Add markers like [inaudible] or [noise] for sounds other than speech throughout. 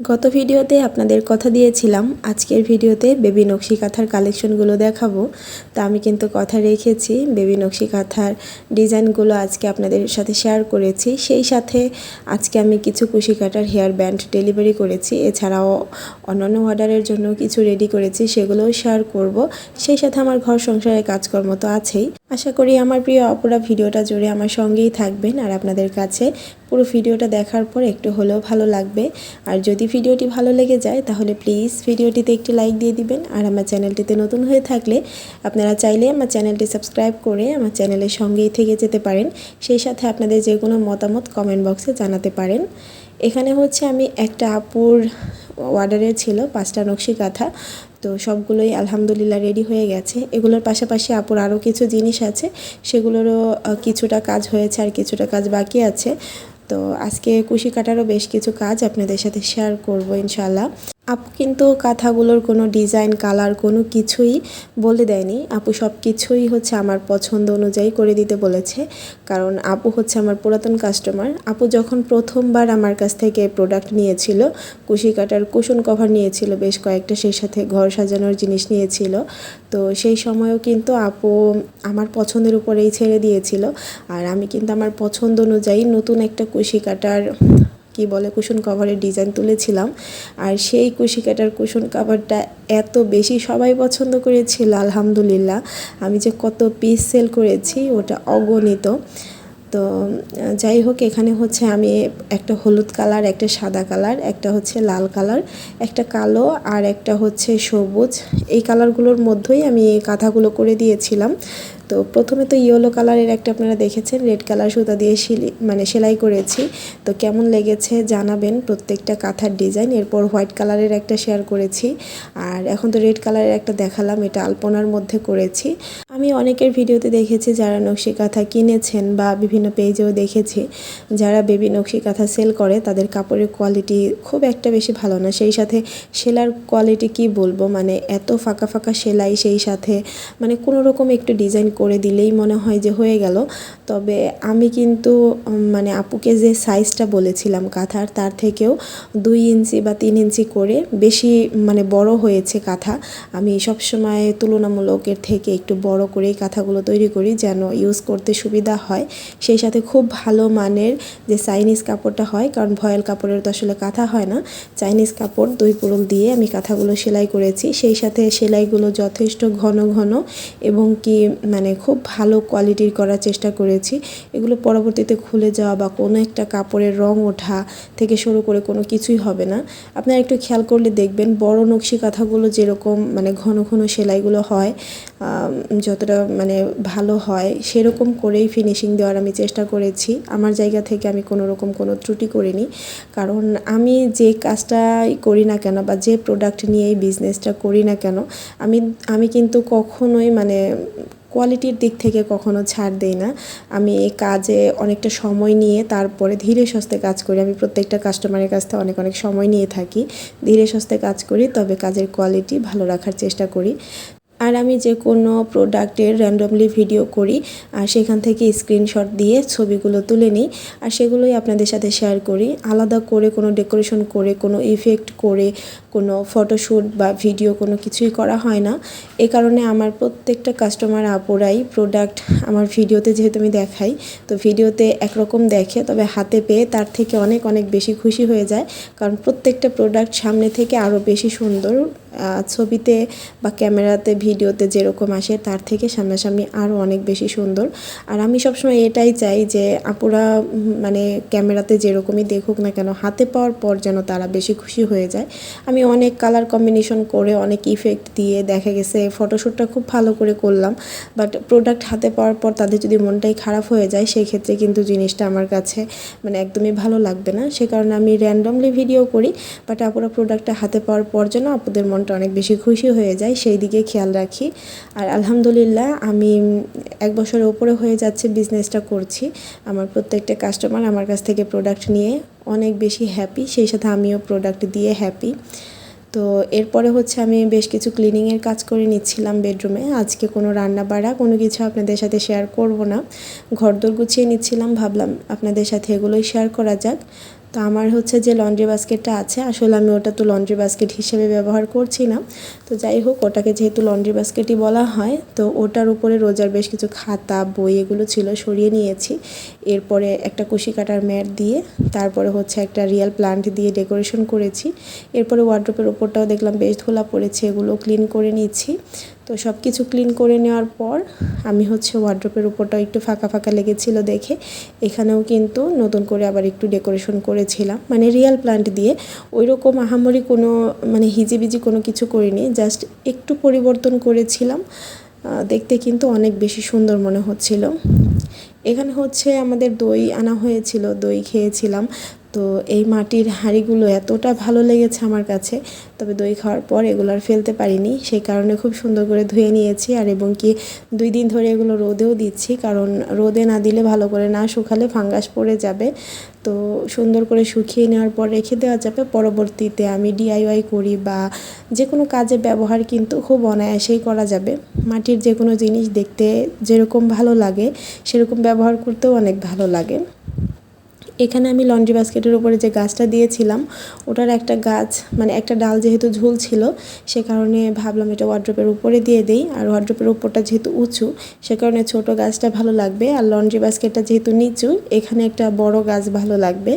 গত ভিডিওতে আপনাদের কথা দিয়েছিলাম, আজকের ভিডিওতে বেবি নকশি কাঁথার কালেকশনগুলো দেখাবো। তা আমি কিন্তু কথা রেখেছি, বেবি নকশি কাঁথার ডিজাইনগুলো আজকে আপনাদের সাথে শেয়ার করেছি। সেই সাথে আজকে আমি কিছু কুশি কাটার হেয়ার ব্যান্ড ডেলিভারি করেছি। এছাড়াও অন্যান্য অর্ডারের জন্য কিছু রেডি করেছি, সেগুলোও শেয়ার করব। সেই সাথে আমার ঘর সংসারের কাজকর্ম তো আছেই। আশা করি আমার প্রিয় অপরা ভিডিওটা জুড়ে আমার সঙ্গেই থাকবেন। আর আপনাদের কাছে পুরো ভিডিওটা দেখার পর একটু হলেও ভালো লাগবে। আর যদি ভিডিওটি ভালো লেগে যায়, তাহলে প্লিজ ভিডিওটিতে একটি লাইক দিয়ে দিবেন। আর আমার চ্যানেলটিতে নতুন হয়ে থাকলে আপনারা চাইলে আমার চ্যানেলটি সাবস্ক্রাইব করে আমার চ্যানেলের সঙ্গেই থেকে যেতে পারেন। সেই সাথে আপনাদের যে কোনো মতামত কমেন্ট বক্সে জানাতে পারেন। এখানে হচ্ছে আমি একটা আপুর অর্ডারে ছিল পাঁচটা নকশি কাঁথা তো সবগুলোই আলহামদুলিল্লাহ রেডি হয়ে গেছে। এগুলোর পাশাপাশি আপুর আরও কিছু জিনিস আছে। সেগুলোরও কিছুটা কাজ হয়েছে আর কিছুটা কাজ বাকি আছে। তো আজকে কুশি কাটারও বেশ কিছু কাজ আপনাদের সাথে শেয়ার করব ইনশাল্লাহ আপু কিন্তু কাঁথাগুলোর কোনো ডিজাইন, কালার কোনো কিছুই বলে দেয়নি। আপু সব কিছুই হচ্ছে আমার পছন্দ অনুযায়ী করে দিতে বলেছে। কারণ আপু হচ্ছে আমার পুরাতন কাস্টমার আপু যখন প্রথমবার আমার কাছ থেকে প্রোডাক্ট নিয়েছিল, কুশি কাটার কুশন কভার নিয়েছিল, বেশ কয়েকটা সেই সাথে ঘর সাজানোর জিনিস নিয়েছিল। তো সেই সময়ও কিন্তু আপু আমার পছন্দের উপরেই ছেড়ে দিয়েছিল। আর আমি কিন্তু আমার পছন্দ অনুযায়ী নতুন একটা কুশি কাটার কি বলে কুশন কভারের ডিজাইন তুলেছিলাম। আর সেই কুশি কাটার কুশন কভারটা এত বেশি সবাই পছন্দ করেছিল, আলহামদুলিল্লাহ। আমি যে কত পিস সেল করেছি, ওটা অগণিত। তো যাই হোক, এখানে হচ্ছে আমি একটা হলুদ কালার, একটা সাদা কালার, একটা হচ্ছে লাল কালার, একটা কালো আর একটা হচ্ছে সবুজ। এই কালারগুলোর মধ্যেই আমি কাঁথাগুলো করে দিয়েছিলাম। তো প্রথমে তো ইয়েলো কালারের একটা আপনারা দেখেছেন, রেড কালার সুতা দিয়ে মানে সেলাই করেছি। তো কেমন লেগেছে জানাবেন প্রত্যেকটা কাঁথার ডিজাইন। এরপর হোয়াইট কালারের একটা শেয়ার করেছি। আর এখন তো রেড কালারের একটা দেখালাম, এটা আলপনার মধ্যে করেছি। আমি অনেকের ভিডিওতে দেখেছি যারা নকশি কাঁথা কিনেছেন বা বিভিন্ন পেজেও দেখেছি, যারা বেবি নকশি কাঁথা সেল করে, তাদের কাপড়ের কোয়ালিটি খুব একটা বেশি ভালো না। সেই সাথে সেলার কোয়ালিটি কি বলব? মানে এত ফাঁকা ফাঁকা সেলাই, সেই সাথে মানে কোনো রকম একটু ডিজাইন করে দিলেই মনে হয় যে হয়ে গেল। তবে আমি কিন্তু মানে আপুকে যে সাইজটা বলেছিলাম কাঁথার, তার থেকেও দুই ইঞ্চি বা তিন ইঞ্চি করে বেশি মানে বড় হয়েছে কাঁথা। আমি সবসময় তুলনামূলকের থেকে একটু বড় করেই কাঁথাগুলো তৈরি করি যেন ইউজ করতে সুবিধা হয়। সেই সাথে খুব ভালো মানের যে চাইনিজ কাপড়টা হয় কারণ ভয়েল কাপড়ের তো আসলে কাঁথা হয় না চাইনিজ কাপড় দই পুরুল দিয়ে আমি কাঁথাগুলো সেলাই করেছি। সেই সাথে সেলাইগুলো যথেষ্ট ঘন ঘন এবং কি মানে খুব ভালো কোয়ালিটির করার চেষ্টা করেছি। এগুলো পরবর্তীতে খুলে যাওয়া বা কোনো একটা কাপড়ের রং ওঠা থেকে শুরু করে কোনো কিছুই হবে না। আপনারা একটু খেয়াল করলে দেখবেন বড় নকশি কাঁথাগুলো যেরকম মানে ঘন ঘন সেলাইগুলো হয় আম, যতটা মানে ভালো হয়, সেরকম করেই ফিনিশিং দেওয়ার আমি চেষ্টা করেছি। আমার জায়গা থেকে আমি কোনো রকম কোনো ত্রুটি করিনি। কারণ আমি যে কাজটাই করি না কেন বা যে প্রোডাক্ট নিয়ে এই বিজনেসটা করি না কেন, আমি আমি কিন্তু কখনোই মানে কোয়ালিটির দিক থেকে কখনো ছাড় দেই না। আমি কাজে অনেকটা সময় নিয়ে তারপরে ধীরে সস্তে কাজ করি। আমি প্রত্যেকটা কাস্টমারের কাছ থেকে অনেক অনেক সময় নিয়ে থাকি। ধীরে সস্তে কাজ করি, তবে কাজের কোয়ালিটি ভালো রাখার চেষ্টা করি। আর আমি যে কোনো প্রোডাক্টের র্যান্ডমলি ভিডিও করি, আর সেখান থেকে স্ক্রিনশট দিয়ে ছবিগুলো তুলে নিই, আর সেগুলোই আপনাদের সাথে শেয়ার করি। আলাদা করে কোনো ডেকোরেশন করে, কোনো ইফেক্ট করে, কোনো ফটোশ্যুট বা ভিডিও কোনো কিছুই করা হয় না। এ কারণে আমার প্রত্যেকটা কাস্টমার আপুরাই প্রোডাক্ট আমার ভিডিওতে যেহেতু আমি দেখাই, তো ভিডিওতে একরকম দেখে, তবে হাতে পেয়ে তার থেকে অনেক অনেক বেশি খুশি হয়ে যায়। কারণ প্রত্যেকটা প্রোডাক্ট সামনে থেকে আরও বেশি সুন্দর ছবিতে বা ক্যামেরাতে, ভিডিওতে যেরকম আসে, তার থেকে সামনাসামনি আরও অনেক বেশি সুন্দর। আর আমি সবসময় এটাই চাই যে আপুরা মানে ক্যামেরাতে যেরকমই দেখুক না কেন, হাতে পাওয়ার পর যেন তারা বেশি খুশি হয়ে যায়। আমি অনেক কালার কম্বিনেশন করে, অনেক ইফেক্ট দিয়ে দেখা গেছে ফটোশ্যুটটা খুব ভালো করে করলাম। বাট প্রোডাক্ট হাতে পাওয়ার পর তাদের যদি মনটাই খারাপ হয়ে যায় সেই ক্ষেত্রে কিন্তু জিনিসটা আমার কাছে মানে একদমই ভালো লাগবে না। সে কারণে আমি র্যান্ডমলি ভিডিও করি বাট আপুরা প্রোডাক্টটা হাতে পাওয়ার পর যেন আপুদের মনটা অনেক বেশি খুশি হয়ে যায়, সেই দিকে খেয়াল রাখি। আর আলহামদুলিল্লাহ, আমি এক বছরের উপরে হয়ে যাচ্ছে বিজনেসটা করছি। আমার প্রত্যেকটা কাস্টমার আমার কাছ থেকে প্রোডাক্ট নিয়ে অনেক বেশি হ্যাপি সেই সাথে আমিও প্রোডাক্ট দিয়ে হ্যাপি তো এরপরে হচ্ছে আমি বেশ কিছু ক্লিনিংয়ের কাজ করে নিচ্ছিলাম বেডরুমে আজকে কোনো রান্না বাড়া, কোনো কিছু আপনাদের সাথে শেয়ার করব না। ঘরদোর গুছিয়ে নিচ্ছিলাম, ভাবলাম আপনাদের সাথে এগুলোই শেয়ার করা যাক। তো আমার হচ্ছে যে লন্ড্রি বাস্কেটটা আছে, আসলে আমি ওটা তো লন্ড্রি বাস্কেট হিসেবে ব্যবহার করছি না। তো যাই হোক, ওটাকে যেহেতু লন্ড্রি বাস্কেটই বলা হয়, তো ওটার উপরে রোজার বেশ কিছু খাতা, বই এগুলো ছিল, সরিয়ে নিয়েছি। এরপরে একটা কুশি কাটার ম্যাট দিয়ে, তারপরে হচ্ছে একটা রিয়েল প্লান্ট দিয়ে ডেকোরেশন করেছি। এরপরে ওয়ার্ড্রোপের ওপরটাও দেখলাম বেশ ধোলা পড়েছে, এগুলো ক্লিন করে নিচ্ছি। তো সব কিছু ক্লিন করে নেওয়ার পর আমি হচ্ছে ওয়ার্ড্রোপের উপরটাও একটু ফাঁকা ফাঁকা লেগেছিল দেখে। এখানেও কিন্তু নতুন করে আবার একটু ডেকোরেশন করেছিলাম। মানে রিয়াল প্লান্ট দিয়ে। ওই রকম আহামরি কোনো মানে হিজিবিজি কোনো কিছু করিনি। জাস্ট একটু পরিবর্তন করেছিলাম। দেখতে কিন্তু অনেক বেশি সুন্দর মনে হচ্ছিল। এখানে হচ্ছে আমাদের দই আনা হয়েছিল। দই খেয়েছিলাম। তো এই মাটির হাঁড়িগুলো এতটা ভালো লেগেছে আমার কাছে, তবে দই খাওয়ার পর এগুলো আর ফেলতে পারিনি। সেই কারণে খুব সুন্দর করে ধুয়ে নিয়েছি আর এবং কি দুই দিন ধরে এগুলো রোদেও দিচ্ছি, কারণ রোদে না দিলে ভালো করে না শুকালে ফাঙ্গাস পড়ে যাবে। তো সুন্দর করে শুকিয়ে নেওয়ার পর রেখে দেওয়া যাবে। পরবর্তীতে আমি ডিআইওয়াই করি বা যে কোনো কাজে ব্যবহার কিন্তু খুব অনায়াসেই করা যাবে। মাটির যে কোনো জিনিস দেখতে যেরকম ভালো লাগে, সেরকম ব্যবহার করতেও অনেক ভালো লাগে। এখানে আমি লন্ড্রি বাস্কেটের উপরে যে গাছটা দিয়েছিলাম, ওটার একটা গাছ মানে একটা ডাল যেহেতু ঝুলছিল, সে কারণে ভাবলাম এটা ওয়ার্ড্রোপের উপরে দিয়ে দিই। আর ওয়ার্ড্রোপের উপরটা যেহেতু উঁচু, সে কারণে ছোট গাছটা ভালো লাগবে। আর লন্ড্রি বাস্কেটটা যেহেতু নিচু, এখানে একটা বড় গাছ ভালো লাগবে।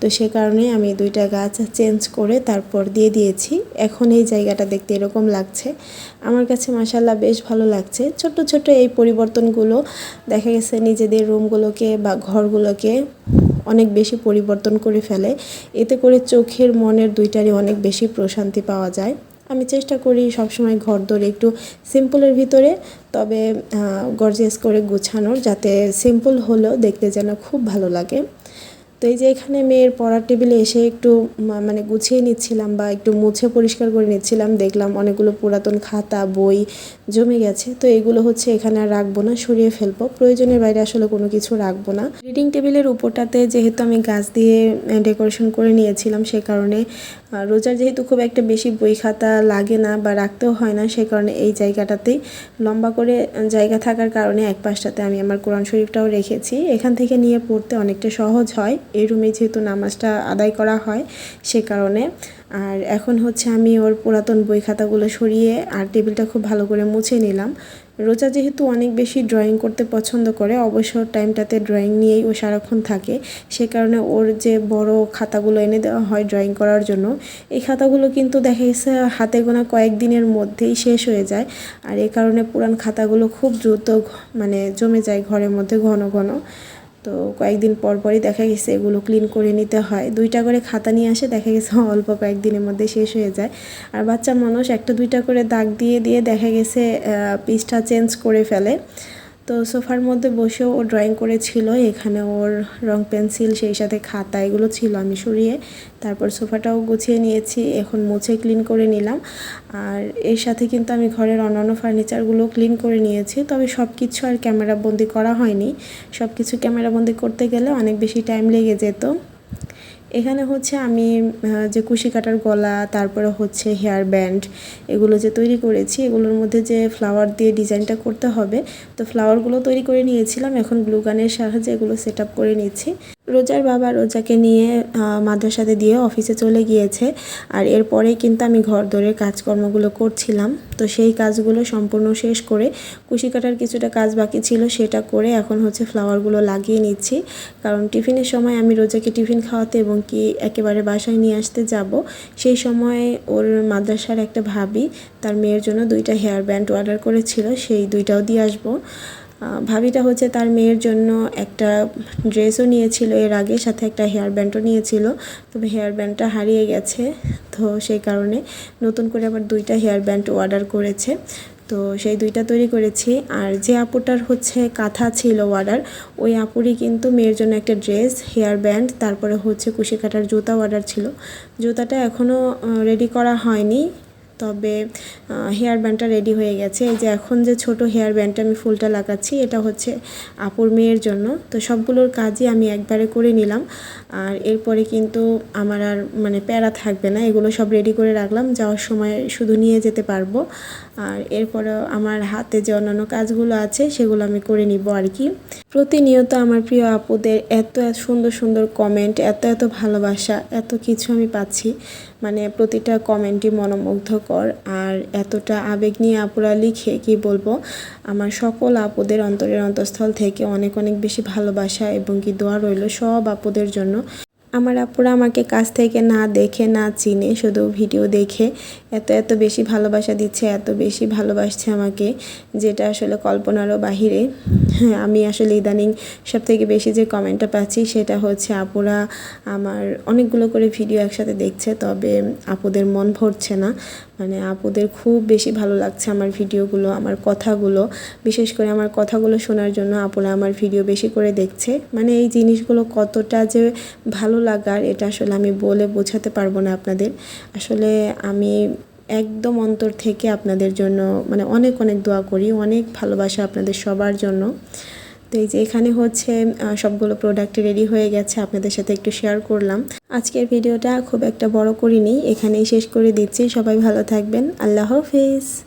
তো সে কারণে আমি দুইটা গাছ চেঞ্জ করে তারপর দিয়ে দিয়েছি। এখন এই জায়গাটা দেখতে এরকম লাগছে। আমার কাছে মাসাল্লাহ বেশ ভালো লাগছে। ছোট্ট ছোট্ট এই পরিবর্তনগুলো, দেখা গেছে নিজেদের রুমগুলোকে বা ঘরগুলোকে অনেক বেশি পরিবর্তন করে ফেলে। এতে করে চোখের মনের দুইটারই অনেক বেশি প্রশান্তি পাওয়া যায়। আমি চেষ্টা করি সবসময় ঘর দরে একটু সিম্পলের ভিতরে, তবে গর্জিয়াস করে গুছানোর যাতে সিম্পল হলেও দেখতে যেন খুব ভালো লাগে। এই যে এখানে মেয়ের পড়ার টেবিলে এসে একটু মানে গুছিয়ে নিচ্ছিলাম বা একটু মুছে পরিষ্কার করে নিচ্ছিলাম, দেখলাম অনেকগুলো পুরাতন খাতা, বই জমে গেছে। তো এগুলো হচ্ছে এখানে আর রাখব না, সরিয়ে ফেলব। প্রয়োজনের বাইরে আসলে কোনো কিছু রাখব না। রিডিং টেবিলের উপরটাতে যেহেতু আমি গাছ দিয়ে ডেকোরেশন করে নিয়েছিলাম, সে কারণে রোজার যেহেতু খুব একটা বেশি বই খাতা লাগে না বা রাখতেও হয় না, সে কারণে এই জায়গাটাতেই লম্বা করে জায়গা থাকার কারণে এক পাশটাতে আমি আমার কোরআন শরীফটাও রেখেছি। এখান থেকে নিয়ে পড়তে অনেকটা সহজ হয়। এই রুমে যেহেতু নামাজটা আদায় করা হয়, সে কারণে। আর এখন হচ্ছে আমি ওর পুরাতন বই খাতাগুলো সরিয়ে আর টেবিলটা খুব ভালো করে মুছে নিলাম। রোজা যেহেতু অনেক বেশি ড্রয়িং করতে পছন্দ করে, অবসর টাইমটাতে ড্রয়িং নিয়েই ও সারাক্ষণ থাকে। সে কারণে ওর যে বড় খাতাগুলো এনে দেওয়া হয় ড্রয়িং করার জন্য, এই খাতাগুলো কিন্তু দেখা গেছে হাতে গোনা কয়েকদিনের মধ্যেই শেষ হয়ে যায়। আর এই কারণে পুরান খাতাগুলো খুব দ্রুত মানে জমে যায় ঘরের মধ্যে ঘন ঘন। তো কয়েকদিন পর পরই দেখা গেছে এগুলো ক্লিন করে নিতে হয়। দুইটা করে খাতা নিয়ে আসে, দেখা গেছে [laughs] অল্প কয়েকদিনের মধ্যে শেষ হয়ে যায়। আর বাচ্চা মানুষ একটা দুইটা করে দাগ দিয়ে দিয়ে দেখা গেছে পিসটা চেঞ্জ করে ফেলে। তো সোফার মধ্যে বসেও ও ড্রয়িং করেছিল, এখানে ওর রং পেন্সিল সেই সাথে খাতা, এগুলো ছিল আমি সরিয়ে তারপর সোফাটাও গুছিয়ে নিয়েছি, এখন মুছে ক্লিন করে নিলাম। আর এর সাথে কিন্তু আমি ঘরের অন্যান্য ফার্নিচারগুলো ক্লিন করে নিয়েছি, তবে সব কিছু আর ক্যামেরাবন্দি করা হয়নি। সব কিছু ক্যামেরাবন্দি করতে গেলে অনেক বেশি টাইম লেগে যেত। এখানে হচ্ছে আমি যে কুশি কাটার গলা, তারপরে হচ্ছে হেয়ার ব্যান্ড এগুলো যে তৈরি করেছি, এগুলোর মধ্যে যে ফ্লাওয়ার দিয়ে ডিজাইনটা করতে হবে, তো ফ্লাওয়ারগুলো তৈরি করে নিয়েছিলাম, এখন গ্লুগানের সাহায্যে এগুলো সেট করে নিচ্ছি। রোজার বাবা রোজাকে নিয়ে মাদ্রাসাতে দিয়ে অফিসে চলে গিয়েছে। আর এরপরেই কিন্তু আমি ঘর দরের কাজকর্মগুলো করছিলাম। তো সেই কাজগুলো সম্পূর্ণ শেষ করে কুশি কাটার কিছুটা কাজ বাকি ছিল, সেটা করে এখন হচ্ছে ফ্লাওয়ারগুলো লাগিয়ে নিচ্ছি। কারণ টিফিনের সময় আমি রোজাকে টিফিন খাওয়াতে এবং কি একেবারে বাসায় নিয়ে আসতে যাব, সেই সময় ওর মাদ্রাসার একটা ভাবি, তার মেয়ের জন্য দুইটা হেয়ার ব্যান্ড অর্ডার করেছিল, সেই দুইটাও দিয়ে আসব। ভাবিটা হচ্ছে তার মেয়ের জন্য একটা ড্রেসও নিয়েছিল, এর আগে সাথে একটা হেয়ার ব্যান্ডও নিয়েছিল। তবে হেয়ার ব্যান্ডটা হারিয়ে গেছে, তো সেই কারণে নতুন করে আবার দুইটা হেয়ার ব্যান্ড অর্ডার করেছে। তো সেই দুইটা তৈরি করেছি। আর যে আপুটার হচ্ছে কাঁথা ছিল অর্ডার ওই আপুরই কিন্তু মেয়ের জন্য একটা ড্রেস হেয়ার ব্যান্ড তারপরে হচ্ছে কুশি কাটার জুতা অর্ডার ছিল। জুতাটা এখনও রেডি করা হয়নি। তবে হেয়ার ব্যান্ডটা রেডি হয়ে গেছে। এই যে এখন যে ছোট হেয়ার ব্যান্ডটা আমি ফুলটা লাগাচ্ছি, এটা হচ্ছে আপুর মেয়ের জন্য। তো সবগুলোর কাজই আমি একবারে করে নিলাম। আর এরপরে কিন্তু আমার আর মানে প্যারা থাকবে না, এগুলো সব রেডি করে রাখলাম। যাওয়ার সময় শুধু নিয়ে যেতে পারব। আর এরপরে আমার হাতে যে অন্যান্য কাজগুলো আছে, সেগুলো আমি করে নিব আর কি। প্রতিনিয়ত আমার প্রিয় আপুদের এত এত সুন্দর সুন্দর কমেন্ট এত এত ভালোবাসা, এত কিছু আমি পাচ্ছি। মানে প্রতিটা কমেন্টই মনোমুগ্ধকর আর এতটা আবেগ নিয়ে আপুরা লিখে কি বলব, আমার সকল আপুদের অন্তরের অন্তঃস্থল থেকে অনেক অনেক বেশি ভালোবাসা এবং কি দোয়া রইল সব আপুদের জন্য। আমার আপুরা আমাকে কাছ থেকে না দেখে, না চিনে, শুধু ভিডিও দেখে এত এত বেশি ভালোবাসা দিচ্ছে, এত বেশি ভালোবাসছে আমাকে, যেটা আসলে কল্পনারও বাহিরে। হ্যাঁ আমি আসলে ইদানিং সব থেকে বেশি যে কমেন্টটা পাচ্ছি সেটা হচ্ছে, আপুরা আমার অনেকগুলো করে ভিডিও একসাথে দেখছে, তবে আপুদের মন ভরছে না। মানে আপুদের খুব বেশি ভালো লাগছে আমার ভিডিওগুলো, আমার কথাগুলো। বিশেষ করে আমার কথাগুলো শোনার জন্য আপুরা আমার ভিডিও বেশি করে দেখছে। মানে এই জিনিসগুলো কতটা যে ভালো লাগার, এটা আসলে আমি বলে বোঝাতে পারব না আপনাদের। আসলে আমি একদম অন্তর থেকে আপনাদের জন্য মানে অনেক অনেক দোয়া করি, অনেক ভালোবাসা আপনাদের সবার জন্য। তো এই যে এখানে হচ্ছে সবগুলো প্রোডাক্ট রেডি হয়ে গেছে, আপনাদের সাথে একটু শেয়ার করলাম। আজকের ভিডিওটা খুব একটা বড় করিনি, এখানেই শেষ করে দিচ্ছি। সবাই ভালো থাকবেন। আল্লাহ হাফিজ।